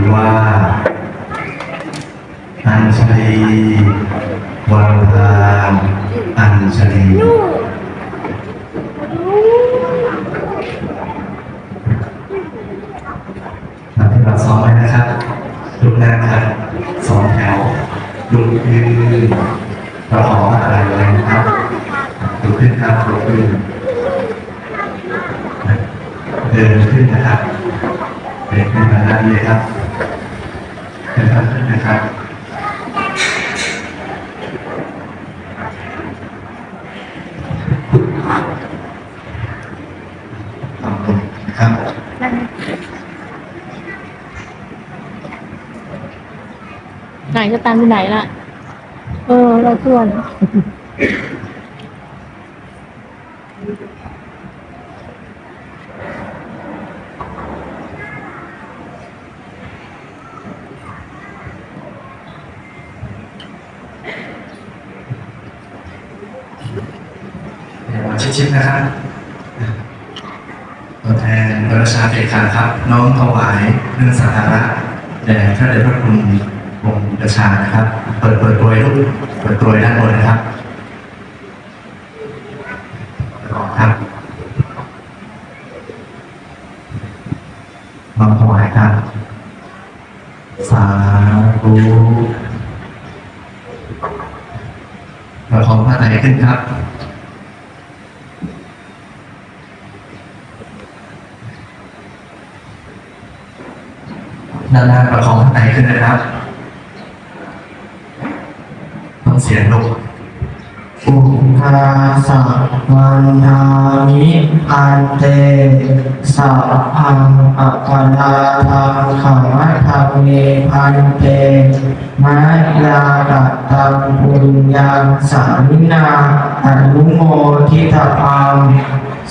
ือว่าอัญชลีวันทานอัญชลีมาที่เราซ้อมไว้นะครับลุกนั่งครับสองแถวลุกยืนเราขออะไรเลยนะครับลุกขึ้นครับลุกขึ้นเดินขึ้นนะครับ เดินขึ้นมาด้านนี้ครับเดินขึ้นะครับขอบคุณนะครับไหนจะตามที่ไหนล่ะ เออ เราชวนเดี๋ยว ชิดๆนะครับตัวแทนพระรชาเอกาครับ น้อมถวายเนื้อสักการะแด่พระเดชพระคุณองค์ราชานะครับ เปิดเปิดตัวลูกเปิดตัวด้านบนนะครับต่อครับน้อมถวายครับ สาธุเราขอพระไตรขึ้นครับ ด้านหน้าประคองข้างในขึ้นนะครับต้องเสียงลงอุทาสัวันทามิอันเตสัพังอัปปนาทังขาวทังเมพันเตมายาตัตตังปุญญังสามินาอนุโมทิตพัง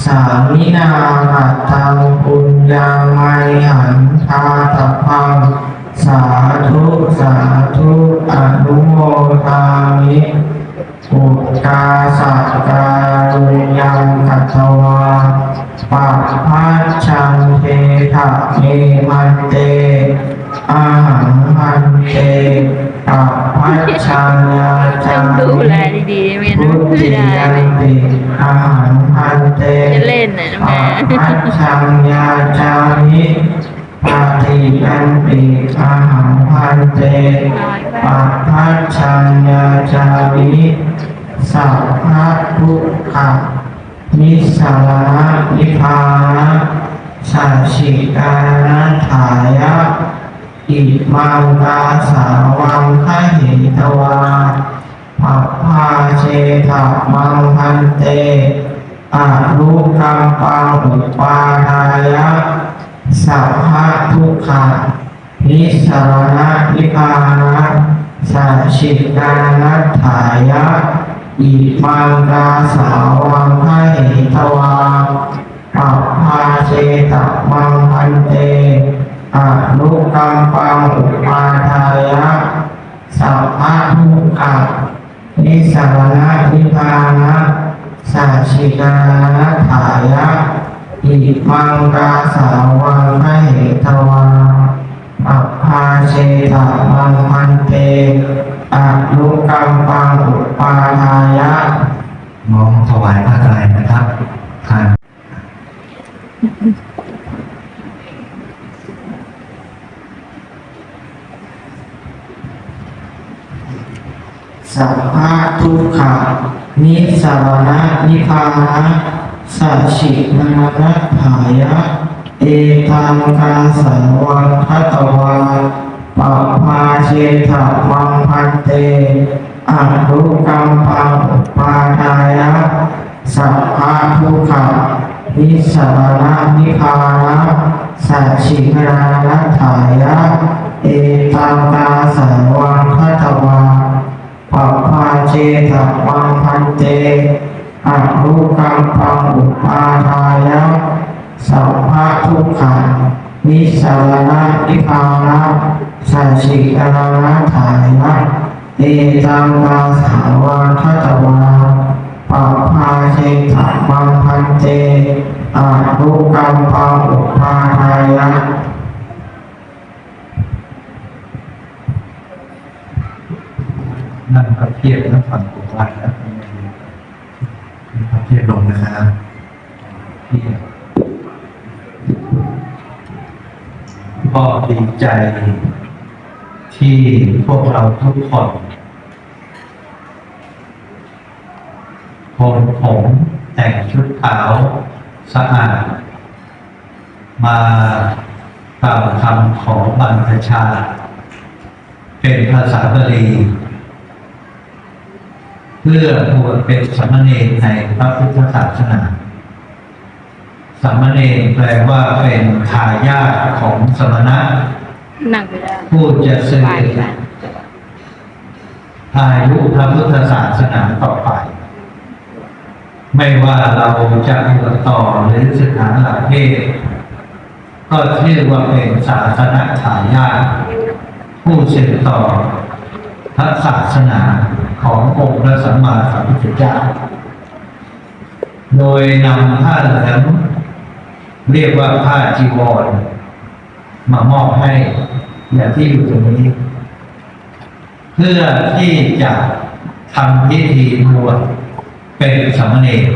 สามินาหัตตังปุญญังไมหันทาตพัง สาธุสาธุอนุโมทามิอุกาสักการุยังกัตวาปัปพัชชังเทถะเมมันเตอาหังมันเตปัปพัชชังยาจาต้องดูมิแลดีๆไม่พุนั้นทไม่ธิได้ยันติอาหังมันเต จะเล่นนะแม่ชังยาจามิปาติยันติอาหังมันเตปัปพัชชัญญาจามิสัพพะทุกขะนิสารณะนิพานะสัจฉิการันถายะอิมังกาสาวังคหิตวาปัปพาเชถะมังพันเต อารุกัมปังอุปาทายะสัพพะทุกขะนิสารณะนิพานะสัจฉิกานัตถายะอิมังกาสาวังคหิตวาปัปพาเชตมังพันเตอานุกัมปังอุปาทายะสัพพะทุกขะนิสารณะนิพานะ สัจฉิการนัตถายะอิมังกาสาวังคเหตวาปัปพาเชตะมังพันเตอะนุกัมปังอุปาทายะน้อมถวายผ้าไตรนะครับทานสัพพะทุกขะ นิสารณะนิพพานะสัจฉินานัตถายะ เอตังกาสาวังคัตวาปัปพาเชถะมังพันเตอะรุกัมปังปาทายะ สัพพะทุขะนิสารณะนิพพานะสัจฉินานัตถายะ เอตังกาสาวังคัตวา ปัปพาเจตวังพันเตอะรุกัมปังอุปาทายะสัพพะทุกขังนิสารณะนิพานะสัจฉิกานะถายะเอตังกาสาวาทัตวาปัปพาเจตวังพันเตอะรุกัมปังอุปาทายะ นั่งพับเพียบนั่งฟังผมว่านะพับเพียบลงนะครับพียบก็ดีใจที่พวกเราทุกคนคนผมแต่งชุดขาวสะอาด มากล่าวคำขอบรรพชา เป็นภาษาบาลี เพื่อบวชเป็นสามเณรในพระพุทธศาสนา สามเณรแปลว่าเป็นทายาทของสมณะหนังไปแล้วผู้จะสืบไปแล้วอายุพระพุทธศาสนาต่อไป ไม่ว่าเราจะบวชต่อหรือศึกษาหลักเพศก็ชื่อว่าเป็นศาสนาทายาทผู้สืบต่อพระศาสนา ขององค์พระสัมมาสัมพุทธเจ้า โดยนำผ้าเหลืองเรียกว่าผ้าจีวร มามอบให้อย่างที่อยู่ตรงนี้ เพื่อที่จะทำพิธีบวชเป็นสามเณร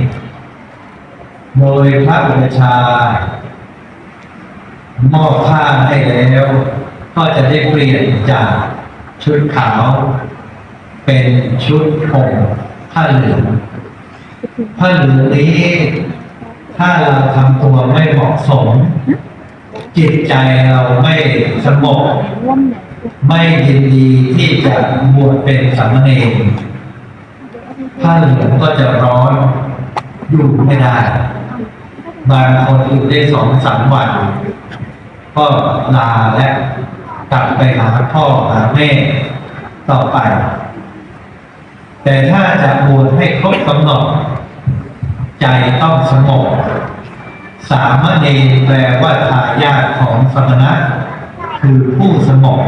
โดยพระอุปชามอบผ้าให้แล้ว ก็จะได้เปลี่ยนจากชุดขาว เป็นชุดผมผ้าเหลืองผ้าเหลืองนี้ ถ้าเราทำตัวไม่เหมาะสม จิตใจเราไม่สงบร่วมเนี่ยไม่ยินดีที่จะบวชเป็นสามเณรผ้าเหลืองก็จะร้อนอยู่ไม่ได้ บางคนอยู่ได้สองสามวัน ก็ลาและกลับไปหาพ่อหาแม่ต่อไป แต่ถ้าจะบวชให้ครบกำหนด ใจต้องสงบสามเณรแปลว่าทายาทของสมณะ คือผู้สงบ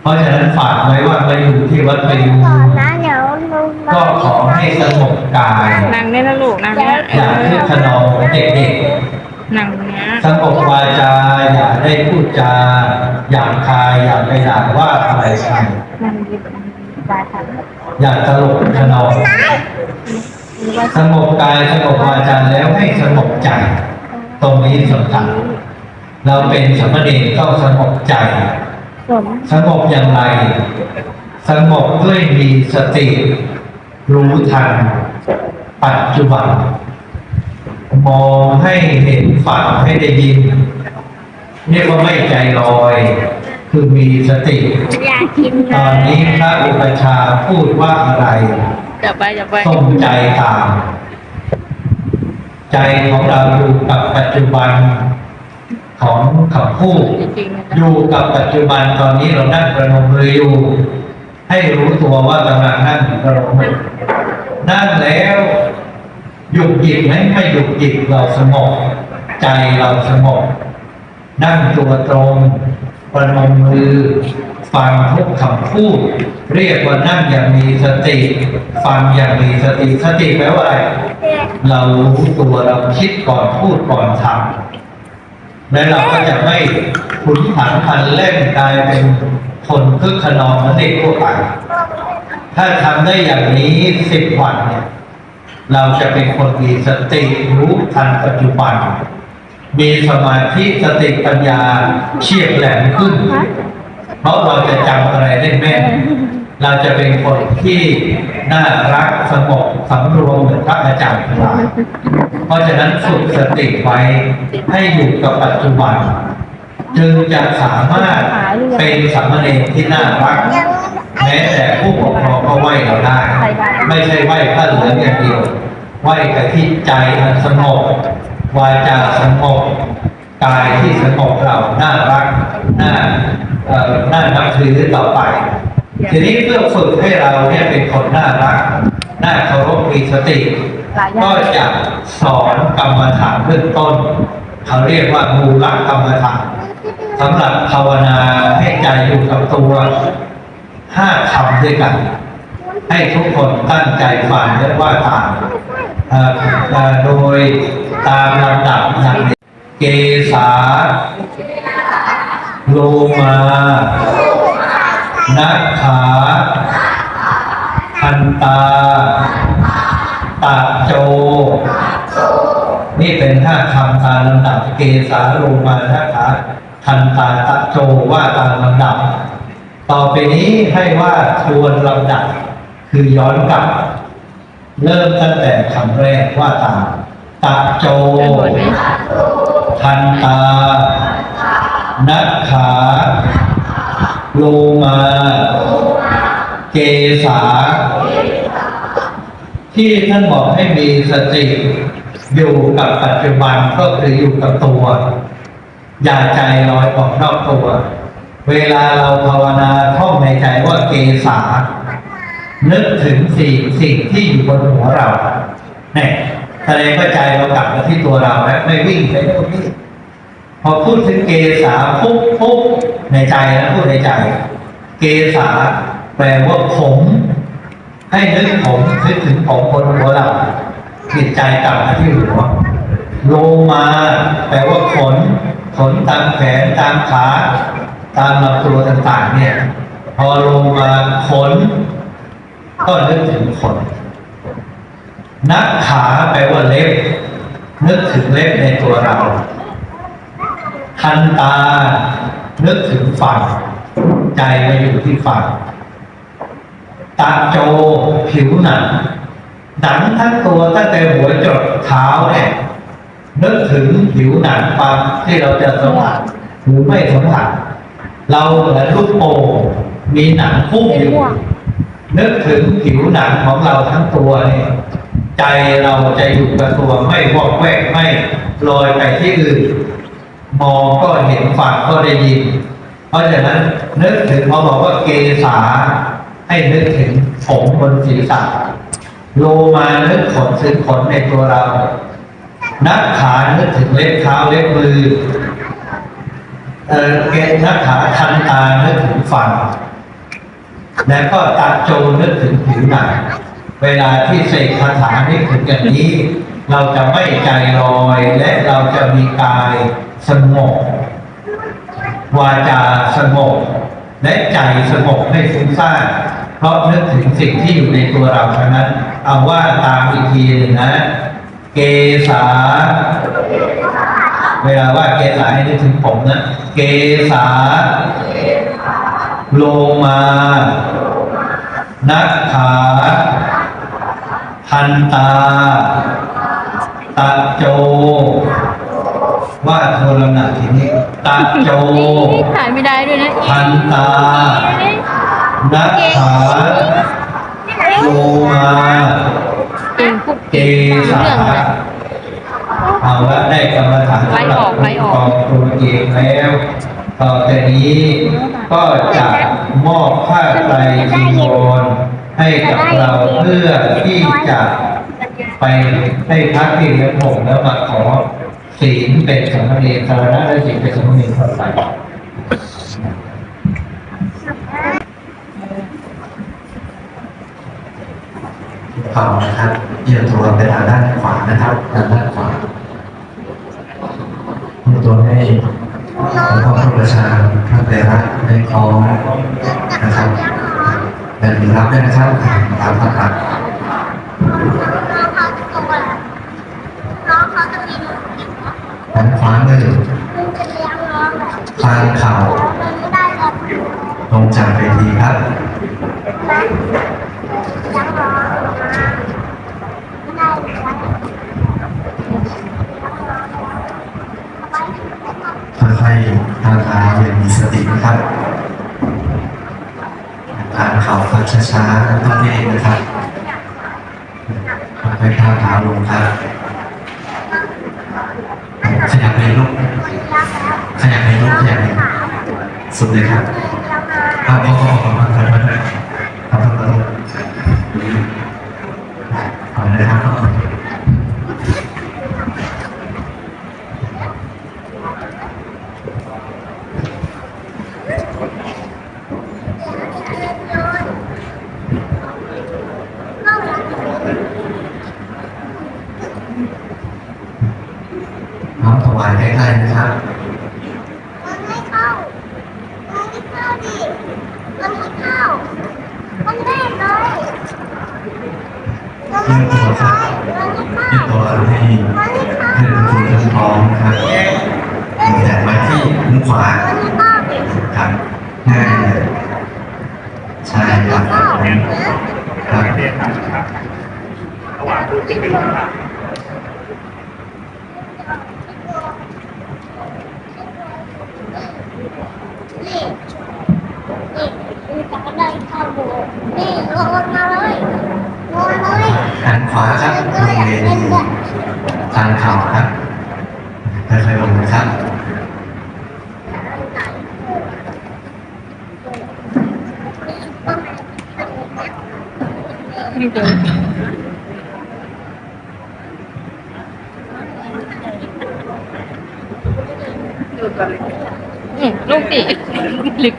เพราะฉะนั้นฝากไว้ว่าไปอยู่ที่วัดไปอยู่ก่อนนะเดี๋ยวลุงก็ขอให้สงบกายนางเนี่ยนะลูกนางเนี่ยเออย่าอคึกขนองเหมือนเด็กนางเนี้ยๆสงบวาจาอย่าได้พูดจาหยาบคายอย่าไปด่าว่าอะไรใครนางยิ้มบายค่ะ อย่าตลกขนองหรือว่าสงบกายสงบวาจาแล้วให้สงบใจ ตรงนี้สำคัญเราเป็นสมณเณรต้องสงบใจ สงบอย่างไร สงบด้วยมีสติ รู้ทัน ปัจจุบัน มองให้เห็นฝังให้ได้ยินเรียกว่าไม่ใจลอย คือมีสติ อยากกินตอนนี้พระอุปชฌาย์พูดว่าอะไรจะไปจะไปส่งใจตาม ใจของเราอยู่กับปัจจุบันของคำพูดจริงๆนะอยู่กับปัจจุบันตอนนี้เรานั่งประนมมืออยู่ให้รู้ตัวว่ากำลังนั่งประนมมือนั่งแล้วหยุดหยิบไหมไม่หยุดหยิบเราสงบใจเราสงบนั่งตัวตรง ประนมมือ ฟังทุกคำพูด เรียกว่านั่งอย่างมีสติ ฟังอย่างมีสติ สติแปลว่าอะไร เรารู้ตัวเราคิดก่อนพูดก่อนทำและเราก็จะไม่ขุนผันพันเล่นกลายเป็นคนคึกขนองเหมือนเด็กทั่วไป ถ้าทำได้อย่างนี้สิบวันเนี่ยเราจะเป็นคนมีสติรู้ทันปัจจุบัน มีสมาธิสติปัญญาเฉียบแหลมขึ้น เพราะเราจะจำอะไรได้แม่นเราจะเป็นคนที่น่ารักสงบสำรวมเหมือนพระอาจารย์ทั้งหลายเพราะฉะนั้นฝึกสติไว้ให้อยู่กับปัจจุบัน จึงจะสามารถเป็นสามเณรที่น่ารัก แม้แต่ผู้ปกครองก็ไหวเราได้ ไม่ใช่ไหวพระเหลืองอย่างเดียวไหวกับที่ใจอันสงบ วาจาสงบกายที่สงบเราน่ารักน่าเอ่อน่านับถือต่อไป ทีนี้เพื่อฝึกให้เราเนี่ยเป็นคนน่ารักน่าเคารพมีสติ ก็จะสอนกรรมฐานเบื้องต้น เขาเรียกว่ามูลกรรมฐานสำหรับภาวนาให้ใจอยู่กับตัวห้าคำด้วยกัน ให้ทุกคนตั้งใจฟังและว่าตามโดย ตามลำดับอย่างนี้เกษาโลมานักขาทันตาตะโจ นี่เป็นห้าคำตามลำดับเกสาโลมาทักขาทันตาตะโจว่าตามลำดับ ต่อไปนี้ให้ว่าทวนลำดับ คือย้อนกลับ เริ่มตั้งแต่คำแรกว่าตาม ตะโจ ทันตา นักขาโลมา เกษา ที่ท่านบอกให้มีสติอยู่กับปัจจุบันก็คืออยู่กับตัว อย่าใจลอยออกนอกตัว เวลาเราภาวนาท่องในใจว่าเกษา นึกถึงสิ่งสิ่งที่อยู่บนหัวเราเนี่ย ดงว่าใจเรากลับมาที่ตัวเราแล้วไม่วิ่งไปโน่นนี่พอพูดถึงเกษาปุ๊บปุ๊บในใจนะพูดในใจ เกษาแปลว่าผมให้นึกผมนึกถึงผมบนหัวเราจิตใจกลับมาที่หัวโลมาแปลว่าขนขนตามแขนตามขาตามลำตัวต่างๆเนี่ย พอลงมาขนก็นึกถึงขน นักขาแปลว่าเล็บ นึกถึงเล็บในตัวเรา ทันตา นึกถึงฝั่งใจมาอยู่ที่ฝั่งตาโจผิวหนังหนังทั้งตัวตั้งแต่หัวจดเท้าเนี่ยนึกถึงผิวหนังความที่เราจะสัมผัสหรือไม่สัมผัสเราเหมือนลูกโป่งมีหนังพุ่งอยู่นึกถึงผิวหนังของเราทั้งตัวเนี่ย ใจเราจะอยู่กับตัวไม่วอกแวกไม่ลอยไปที่อื่น มองก็เห็นฟังก็ได้ยิน เพราะฉะนั้นนึกถึงพอบอกว่าเกษาให้นึกถึงผมบนศีรษะโลมานึกขนถึงขนในตัวเรา นักขานึกถึงเล็บเท้าเล็บมือเออเกณฑ์นักขาทันตานึกถึงฟันแล้วก็ตาโจนึกถึงผิวหนัง เวลาที่เสกคาถานึกถึงอย่างนี้ เราจะไม่ใจลอยและเราจะมีกายสงบวาจาสงบและใจสงบไม่ฟุ้งซ่านเพราะนึกถึงสิ่งที่อยู่ในตัวเราเท่านั้น เอาว่าตามอีกทีหนึ่งนะ เกษาเวลาว่าเกษาให้นึกถึงผมนะ เกษาโลมานักขา ทันตาตะโจ ว่าโทรลำหนักทีนี้ตะโจถ่ายไม่ได้ด้วยนะทันตานักขาโลมาเก่งปุ๊บเกเรื่องษาเลย เอาละได้กรรมฐานสำหรับไปออกไปออก องตัวเองแล้ว ต่อจากนี้ก็จะมอบผ้าไตรจีวร ให้กับเราเพื่อที่จะไปให้พักที่เลี้ยงผมแล้วมาขอศีลเป็นสมณรสารณะและศีลเป็นสมเณรต่อไปเข่านะครับเอียงตัวไปทางด้านขวานะครับทางด้านขวามือตัวให้หลวงพ่อพระประชาพระเตระให้คล้องนะครับ อย่าลืมรับด้วยนะครับรับนะครับด้านขวามือคลานเข่าลงจากเวทีครับค่อยๆทางทาอย่างมีสตินะครับ เขาพักช้าๆต้องเองนะครับค่อยๆทางเท้าลงครับขยับเลยลูกขยับเลยลูกขยับเลยสุดเลยครับเอาเอาวมันกิข้าวดิมันกิข้าวมันแน่เลยมันแน่เลยมันกิข้าวตัวให้มันนข้าวเลยท้ท้องนะครับแตะมาที่มือขวาครับแน่นใช่ครับครับระหว่างดูจิงเป็นครับ นี่โอนมาเลยโอนเลยหันขวาครับลงเรียนทางเข่าครับค่อยๆลงนะครับไม่เจออืมลูกปีลิป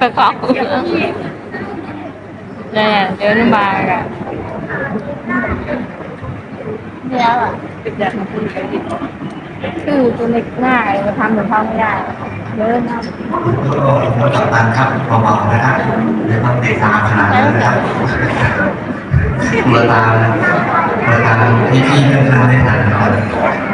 ไปเขาเนี่ยเดินมาอะเดี๋ยวอะคือตัวเล็กง่ายมาทำเหมือนเขาไม่ได้เดินเอารถกัปตันครับเบาๆนะครับไม่ต้องเตะตาขนาดนั้นนะครับกลัวตาเลยกลัวตาพี่ๆเพื่อนๆไม่ทัน